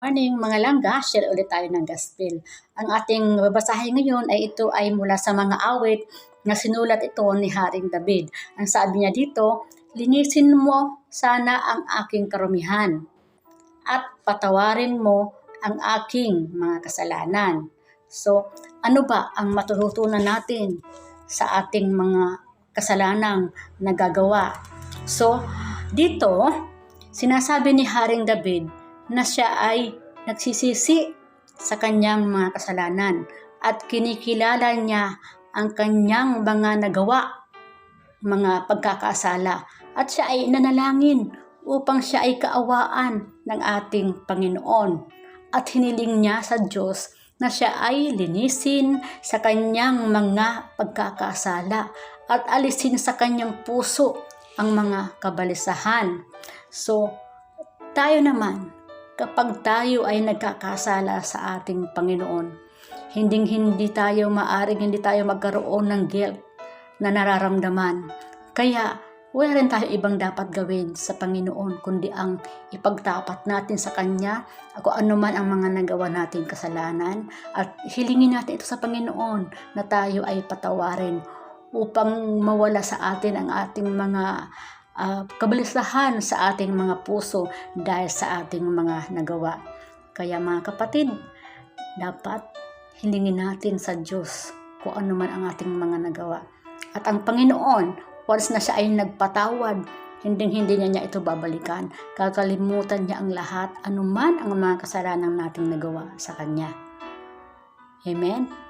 Morning mga langga, share ulit tayo ng gospel. Ang ating babasahin ngayon ay ito ay mula sa mga awit na sinulat ito ni Haring David. Ang sabi niya dito, linisin mo sana ang aking karumihan at patawarin mo ang aking mga kasalanan. So, ano ba ang matututunan natin sa ating mga kasalanang nagagawa? So, dito, sinasabi ni Haring David na siya ay nagsisisi sa kanyang mga kasalanan at kinikilala niya ang kanyang mga nagawa, mga pagkakasala at siya ay nanalangin upang siya ay kaawaan ng ating Panginoon at hiniling niya sa Diyos na siya ay linisin sa kanyang mga pagkakasala at alisin sa kanyang puso ang mga kabalisahan. So, tayo naman, kapag tayo ay nagkakasala sa ating Panginoon. Hinding hindi tayo maaring hindi tayo magkaroon ng guilt na nararamdaman. Kaya wala rin tayo ibang dapat gawin sa Panginoon kundi ang ipagtapat natin sa Kanya ako anuman ang mga nagawa nating kasalanan at hilingin natin ito sa Panginoon na tayo ay patawarin upang mawala sa atin ang ating mga uh, kabalisahan sa ating mga puso dahil sa ating mga nagawa. Kaya mga kapatid, dapat hilingin natin sa Diyos kung ano man ang ating mga nagawa. At ang Panginoon, once na siya ay nagpatawad, hindi hindi niya niya ito babalikan. Kakalimutan niya ang lahat, anuman ang mga kasalanan nating nagawa sa Kanya. Amen?